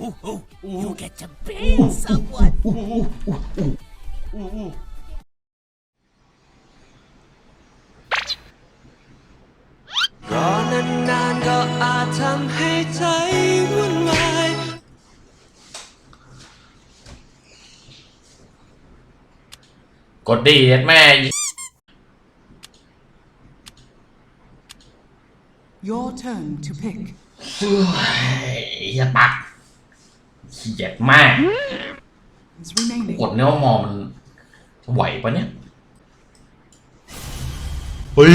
You get to bathe someone. รอนานๆก็อาจทำให้ใจวุ่นวายกดดีเอ็ดแม่ Your turn to pick. อย่าปัก เขียดมาก Is remaining. กดเนี่ยว่ามอมันไหวปะเนี่ยเฮ้ย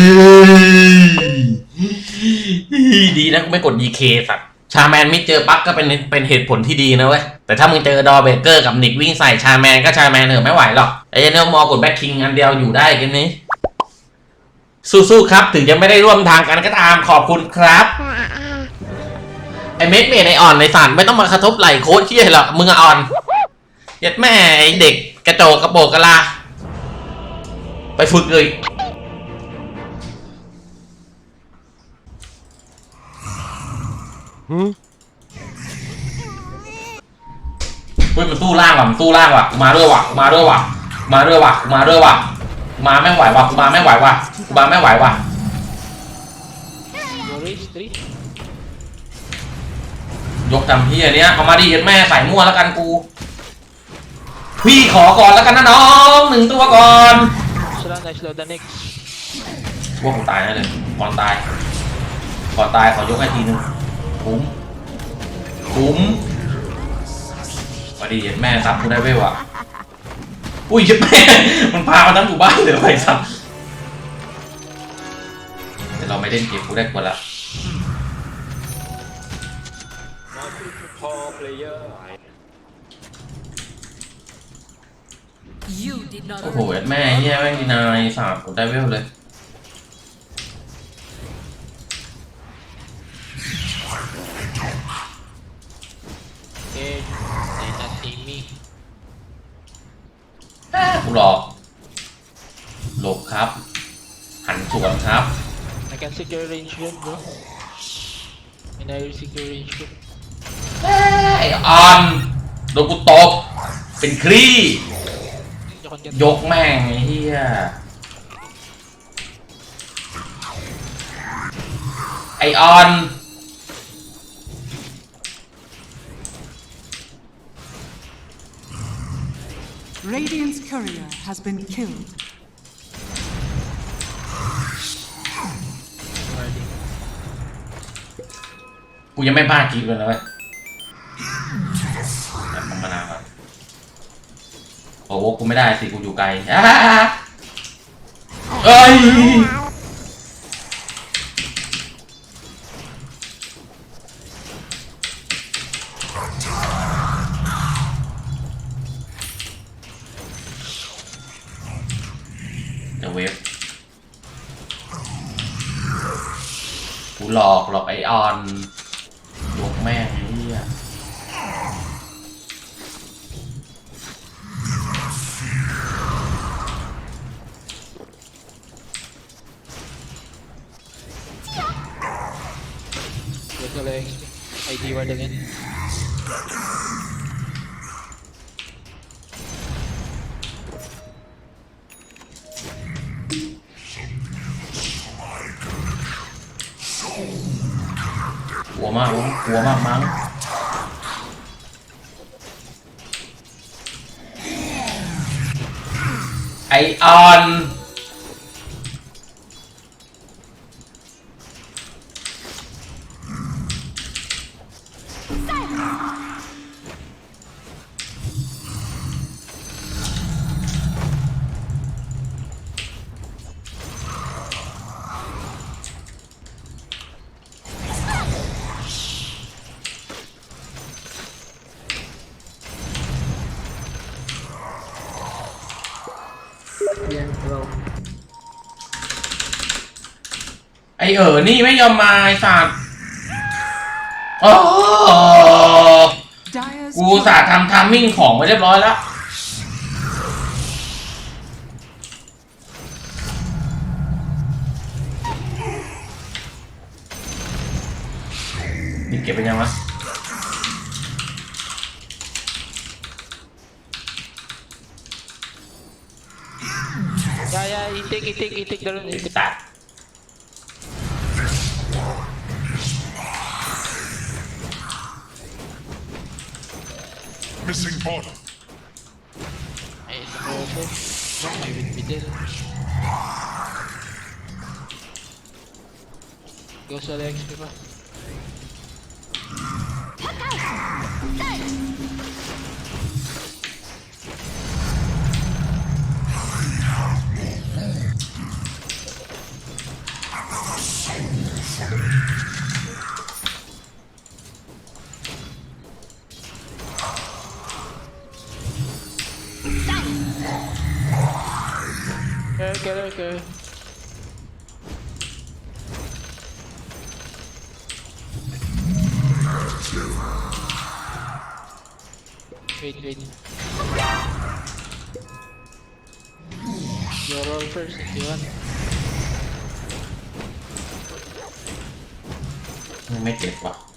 ดีนะกูไม่กด DK สัตว์ชาแมนไม่เจอปั๊กก็เป็นเป็นเหตุผลที่ดีนะเว้ย แต่ถ้ามึงเจอดอเบเกอร์กับนิกวิ่งใส่ชาแมนก็ชาแมนเถอะไม่ไหวหรอกไอ้เนี่ยมอกดแบ็คคิงอันเดียวอยู่ได้กันนี้ สู้ๆครับ ถึงจะไม่ได้ร่วมทางกันก็ตามขอบคุณครับ ไอเมดเมดไออ่อนในสารไม่ต้องมากระทบไหล่โค้ชเชี่ยหรอกมึงอะอ่อนเยัดแม่ไอเด็กกระโจกกระโปกกระลา ไปฝึกเลยเฮ้ยมันสู้ล่างว่ะมันสู้ล่างว่ะกูมาด้วยว่ะกูมาด้วยว่ะกูมาด้วยว่ะกูมาด้วยว่ะกูมาไม่ไหวว่ะกูมาไม่ไหวว่ะกูมาไม่ไหวว่ะ ยกจำพี่อันเนี้ยเอามาดิเย็ดแม่ใส่มั่วแล้วกันกู พี่ขอก่อนแล้วกันนะน้องหนึ่งตัวก่อน Slow, nice slow the next. ว่าผมตายแน่เลยก่อนตายก่อนตายขอยกให้ทีนึงคุ้มคุ้มมาดิเย็ดแม่ซับกูได้เว้ยวะอุ้ยเย็ดแม่มันพามาทั้งหมู่บ้านเลยไปซับแต่เราไม่เล่นเกมกูได้กว่าละ You did not โอ้โหเย็ดแม่เฮียแม่งดีนายสาบกูได้เวลเลย Okay, they not see me. กูหลอกหลบครับ หันสวนครับ I can secure range yun, bro. And I will secure range yun. ไอออนโดนกูตบเป็นคลี่ You can get ยกแม่งไอ้เหี้ยไอออน Radiant's courier has been killed. guarding. กูยังไม่บ้ากีบเลยนะเว้ย โอ้โหกูไม่ได้สิกูอยู่ไกลอ่าเอ้ยจะเวฟกูหลอกหลอกไอออนยกแม่ง ลัวมากวะกลัวมากมั้งไอออน เอ๋อนี่ไม่ยอมมาไอสัตว์โอ้กูสาทำทามมิ่งของมาเรียบร้อยแล้วนี่เก็บเป็นยังวะยายาอิติกอิติกอิติกเดินอิติก Placing portal. Eğitim bir deri. Göster ayak üstüme. okay. Wait, wait. You roll first if you want. May take pa.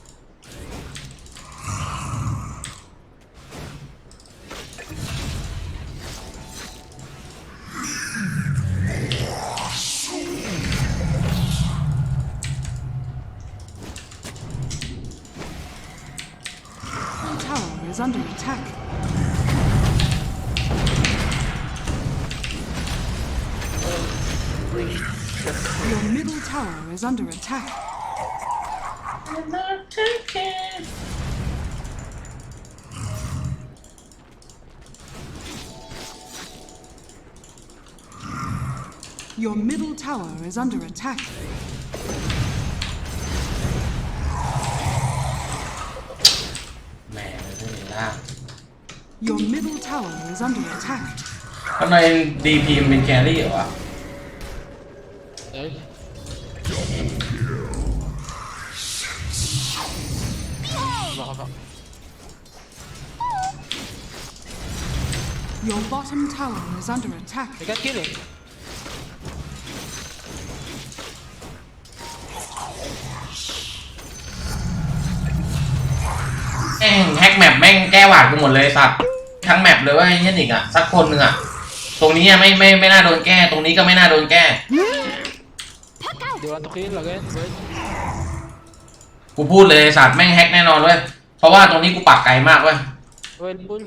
Your middle tower is under attack. Your middle tower is under attack. แหม่เลยไม่เห็นล่าง Your middle tower is under attack. ทำไมดีพีมันเป็นแครี่เหรอวะ There. Baka pa. Your bottom tower is under attack. You can kill him. แม่งแฮกแมปแม่งแก้หวาดกูหมดเลยสัตว์ทั้งแมปเลยว่าไอ้เหี้ยนิกอะสักคนหนึ่งอะตรงนี้อะไม่ไม่ไม่น่าโดนแก้ ตรงนี้ก็ไม่น่าโดนแก้ Do you want to kill again? Go ahead. กูพูดเลยสัตว์แม่งแฮกแน่นอนเว้ย เพราะว่าตรงนี้กูปักไกลมากเว้ย Go ahead, pull.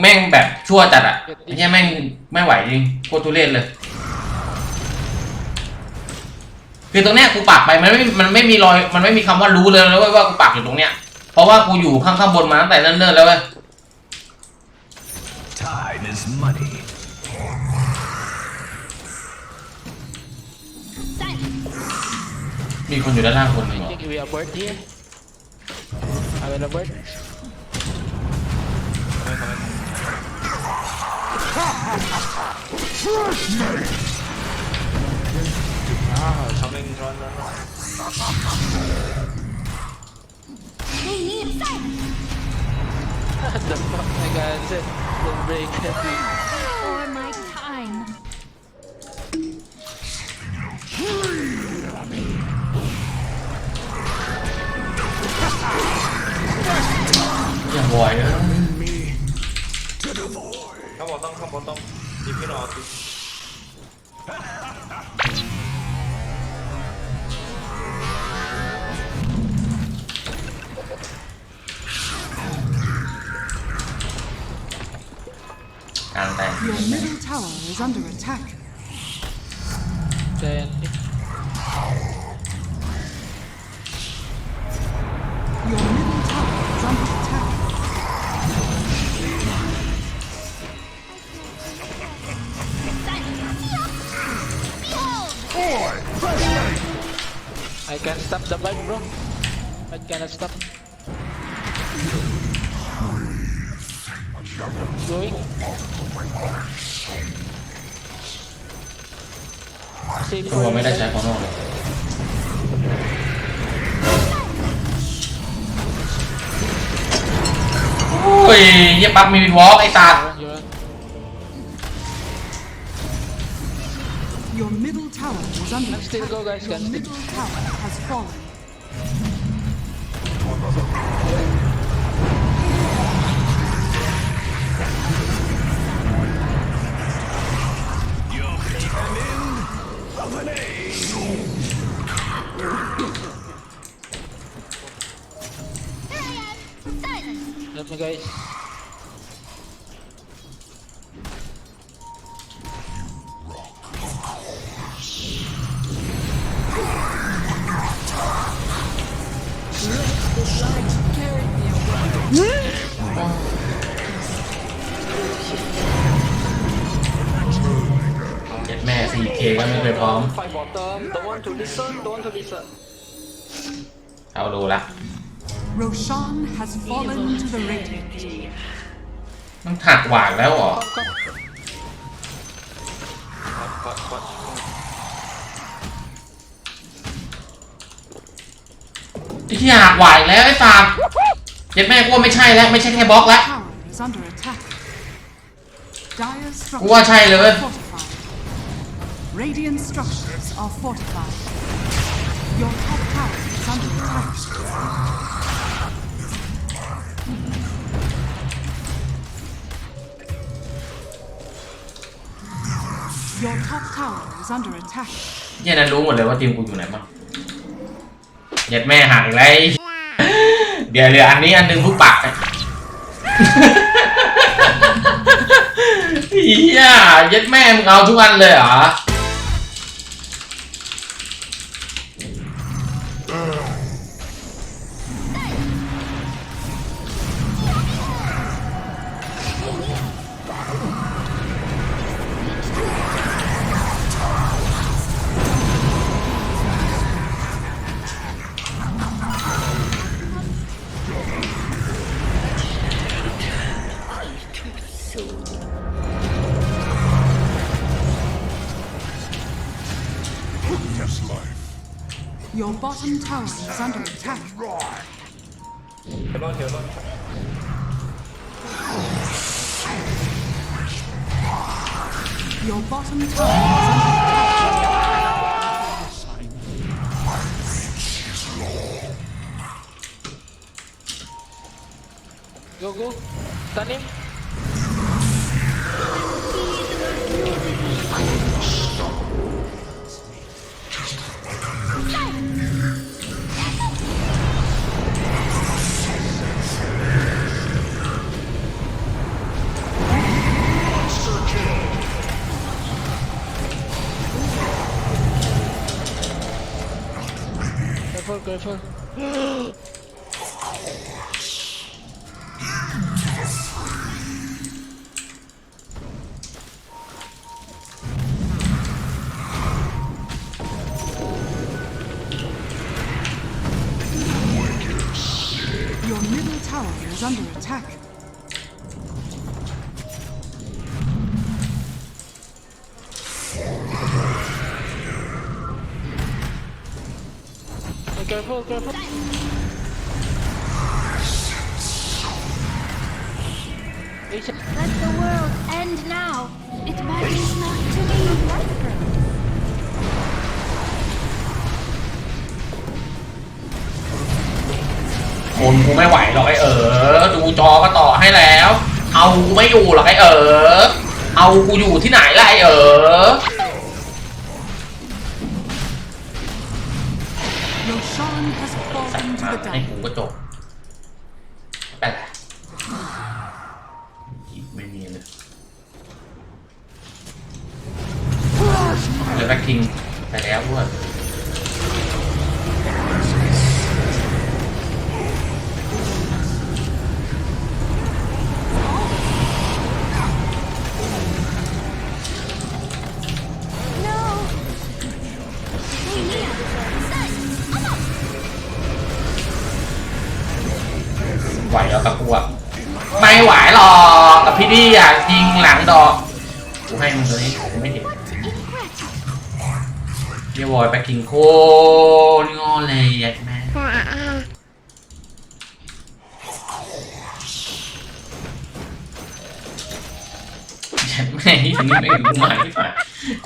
แม่งแบบชั่วจัดอะไอ้เหี้ยแม่งไม่ไหวจริงโคตรทุเรศเลย คือตรงเนี้ยกูปักไปมันไม่ มันไม่มีรอย มันไม่มีคำว่ารู้เลยนะเว้ยว่ากูปักอยู่ตรงเนี้ย เพราะว่ากูอยู่ข้างข้างบนมาตั้งแต่เนิ่นๆแล้วเว้ย มีคนอยู่ด้านล่างคนหนึ่งเหรอ I think we abort here. I will abort. the fuck, my god, that's it. Don't break บ่อยเออข้างบนต้องข้างบนต้องดีพี่นอติกลางแต่ง Your middle tower is under attack. Then, Your I can stop the bike, bro. I cannot stop. Going. Save ตัวไม่ได้ใช้คอนโนเลย โอ้ยเยี่ยปั๊บมีวินวอล์กไอ้สัตว์ Your middle tower was under attack. Still go, guys, Your middle tower has fallen. Uh, guys. เจ็ดแม่ 4K ก็ไม่เคยพร้อม Fight bottom Don't want to listen Don't want to listen เอาดูละ Roshan has fallen to the radiant. มันหักหวานแล้วเหรอ Come come What what what ไอ้ที่หักหวานแล้วไอ้ฟาร์ม เจ็ดแม่กูว่าไม่ใช่แล้วไม่ใช่แค่บล็อกแล้ว Tower is under attack. Dire กูว่า structures ใช่เลย are fortified. Radiant structures are fortified. Your top tower is under attack. Your top tower is under attack. เหี้ยันนั้นรู้หมดเลยว่าทีมกูอยู่ไหนบ้างเย็ดแม่หักอีกแล้วไอ้เดี๋ยวเดี๋ยวอันนี้อันหนึงลูกปักอะเฮียเย็ดแม่มึงเอาทุกอันเลยเหรอ Your bottom tower is under attack. Your bottom tower is under attack. Go go. Stun him. Tower is under attack. Careful, careful. Let the world end now. It matters not to me. คนกูไม่ไหวหรอกไอ้เออ ดูจอก็ต่อให้แล้ว เอากูไม่อยู่หรอกไอ้เออ เอากูอยู่ที่ไหนล่ะไอ้เออ Roshan has สั่ง fallen to มา the ให้ dark. กูก็จบไปแต่ละไม่มีเลยเหลือแบ็คทิงไปแล้วด้วย ยิงหลังดอกกูให้มึงตัวนี้กูไม่เห็นเยี่ยวอยแบ็คทิงโคตรงอเลยแยกแม่แยกแม่ที่ถึงนี่ไม่ถึงมาที่ผ่า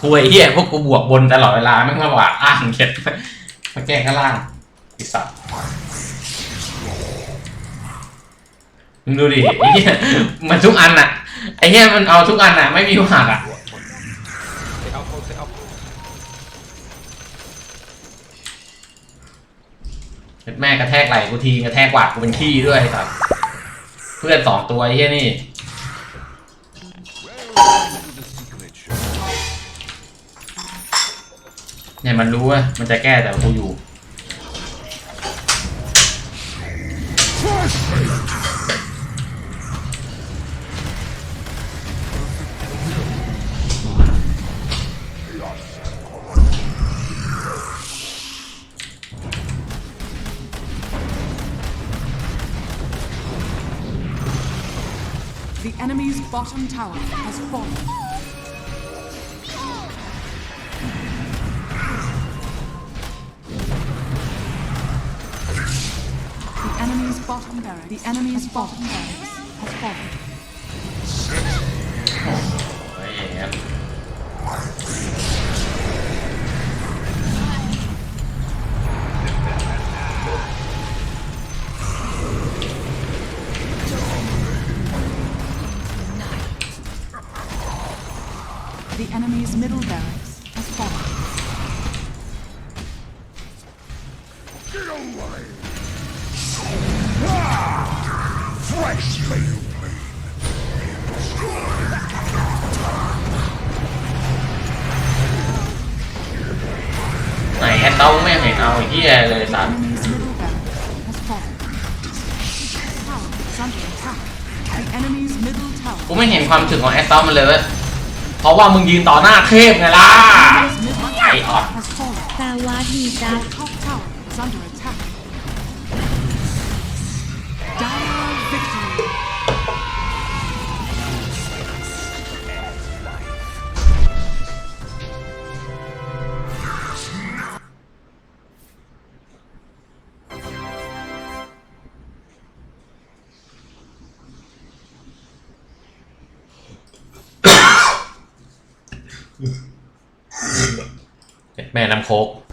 คุยเฮียพวกกูบวกบนตลอดเวลาไม่มาหวาดอ้างเข็ดมาแก้ข้างล่างอิสัตว์มึงดูดิเหี้ยมันทุกอันอะ ไอ้เหี้ยมันเอาทุกอันอะไม่มีหักอะแม่กระแทกไหลกูทีกระแทกกวาดกูเป็นขี้ด้วยไอ้สัสเพื่อนสองตัวไอ้เหี้ยนี่เนี่ยมันรู้ว่ามันจะแก้แต่กูอยู่ bottom tower has fallen. The enemy's bottom barracks. The enemy's bottom barracks has fallen. Oh, เฮ้ ไหนแฮตเต้าไม่เห็นเอาเฮียเลยสัตว์ enemy's middle กูไม่เห็นความถึงของแอตตอมมันเลยเว้เพราะว่ามึงยืนต่อหน้าเทพไงล่ะไอออด ตาวาดีจ้ แม่น้ำโคก